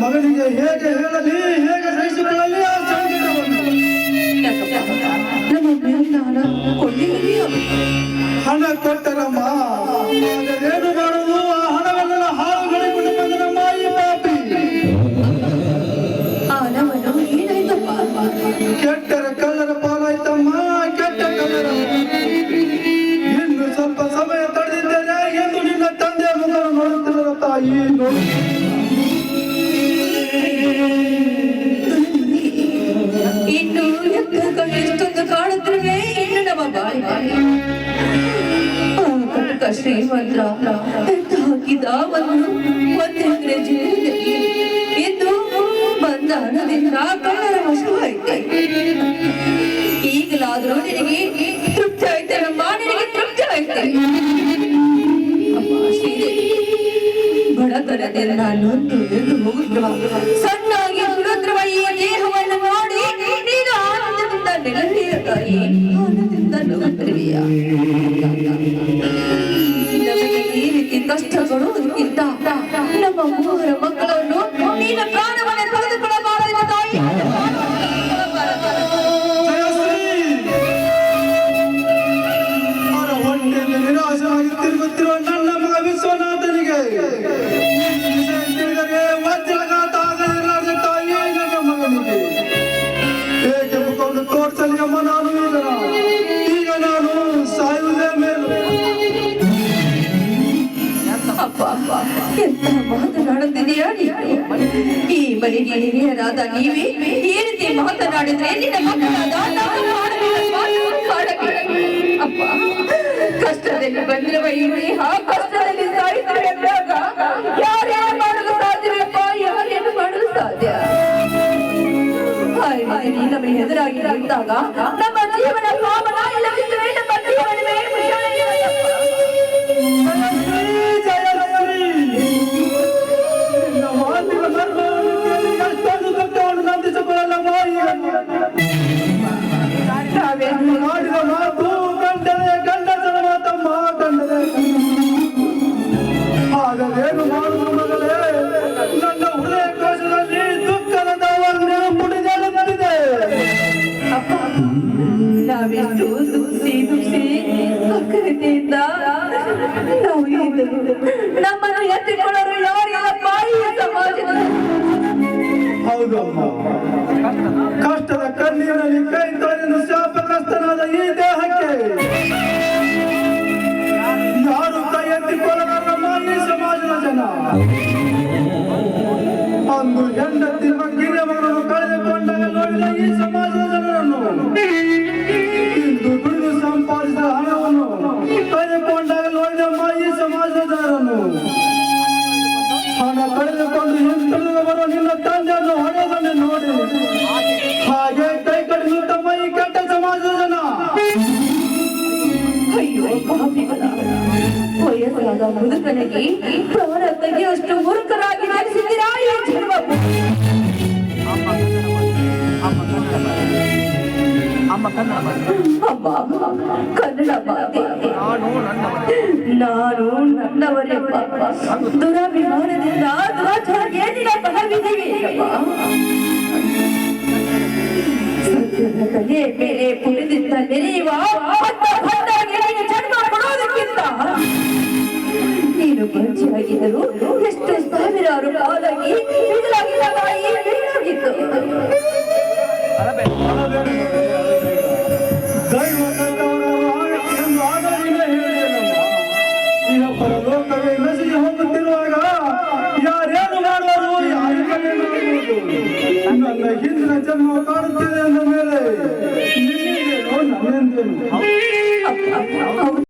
ಮಗನಿಗೆ ಹೇಗೆ ಹೇಳಲಿ ಹೇಗೆ ಸಹಿಸಿಕೊಳ್ಳಲಿ ಆ ಸಂಗೀತವನ್ನು ಹಣ ಕೊಟ್ಟರಮ್ಮ ಅದರೇನು ಮಾಡುವುದು? ಆ ಹಣವನ್ನೆಲ್ಲ ಹಾಳು ಮಾಡಿಕೊಂಡು ಬಂದ ನಮ್ಮ ಈ ಪಾಪಿ. ಕೆಟ್ಟರ ಕಲ್ಲರ ಪಾಲಾಯ್ತಮ್ಮ ಕೆಟ್ಟ ಕಲ್ಲರ ಇನ್ನು ಸ್ವಲ್ಪ ಸಮಯ ತಡೆದಿದ್ದೇನೆ ಎಂದು ನಿನ್ನ ತಂದೆಯ ಮುಖ ನೋಡುತ್ತಿರುವ ತಾಯಿ ನೋಡು. ಶ್ರೀಮಂತ ಹಾಕಿದ ಒಂದು ಒಂದು ಎಕರೆ ಇಂದು ಬಂದ ಹಣದಿಂದ ಕಳ್ಳರ ವಶವಾಯಿತೆ. ಈಗಲಾದರೂ ನಿನಗೆ ತೃಪ್ತಿ ಆಯ್ತೆ ನಮ್ಮ ನಿನಗೆ ತೃಪ್ತಿ ಆಯ್ತೆ. ಬಡತನದಿಂದ ನೊಂದು ಎಂದು ಹೋಗುತ್ತಿರುವ ಸಣ್ಣಾಗಿ ಸುರದ್ರವ ಈ ದೇಹವನ್ನು ನೋಡಿ ನೀನು ಆನಂದದಿಂದ ನೆಲತೀರ ತಾಯಿ ಆನಂದದಿಂದ ನಗುತ್ತಿರುವೆಯ ಈ ರೀತಿ ಕಷ್ಟ ಕೊಡುವುದಕ್ಕಿಂತ ನಮ್ಮ ಈ ಮನೆಗೆ ಹಿರಿಯರಾದ ನೀವೇ ಈ ರೀತಿ ಮಾತನಾಡಿದ್ರೆ ನಿನ್ನ ಮಕ್ಕಳಾದ ಅಪ್ಪ, ಕಷ್ಟದಲ್ಲಿ ಬಂದಿರುವ ಇಲ್ಲಿ ಆ ಕಷ್ಟದಲ್ಲಿ ಸಾಯ್ತಾರೆ ಯಾರ್ಯಾರು ಮಾಡಲು ಸಾಧ್ಯವಪ್ಪ ಯಾರೇನು ಮಾಡಲು ಸಾಧ್ಯ? ನಮಗೆ ಎದುರಾಗಿ ಬಂದಾಗ ನಮ್ಮ ಜೀವನ ಪಾವನ ಕಷ್ಟದ ಕಣ್ಣೀರಲ್ಲಿ ಕೈ ತೊಳೆದು ಶಾಪಗ್ರಸ್ತನಾದ ಈ ದೇಹಕ್ಕೆ ಯಾರು ಕೈ ಎತ್ತಿಕೊಳ್ಳಲಾರಮ್ಮ ಈ ಸಮಾಜದ ಜನ? ಅಂದು ಹೆಂಡತಿ ಈ ಹಣ ಕಳೆದುಕೊಂಡು ಹಿಂತಿರುಗಿ ಬರುವ ನಿನ್ನ ತಂದೆಯನ್ನು ನೋಡಿ. ಹಾಗೆ ಕೈ ತಮ್ಮ ಈ ಕೆಟ್ಟ ಸಮಾಜದ ಜನ. ವಯಸ್ಸಾದ ಮುದುಕನಿಗೆ ಪ್ರಾಣ ತೆಗೆಯುವಷ್ಟು ಮೂರ್ಖರಾಗಿ ನಡೆಸಿದ್ದೀರಾ ನಾನು ನನ್ನವರೇ. ದುರಭಿಮಾನದಿಂದ ನಿನ್ನ ಬಲವಿದ್ದೀವಿ ಸತ್ಯದ ಕಲೆ ಮೇಲೆ ಪುಳಿದಿಂದ ನೆರೆಯುವ ನೀನು ಬಂಚಿಯಾಗಿದ್ದರು ಎಷ್ಟು ಸಾವಿರಾರು ಕಾಲಾಗಿ ನನ್ನ ಹಿಂದಿನ ಜನ್ಮ ಕಾಣುತ್ತಿದೆ ಅಂದ ಮೇಲೆ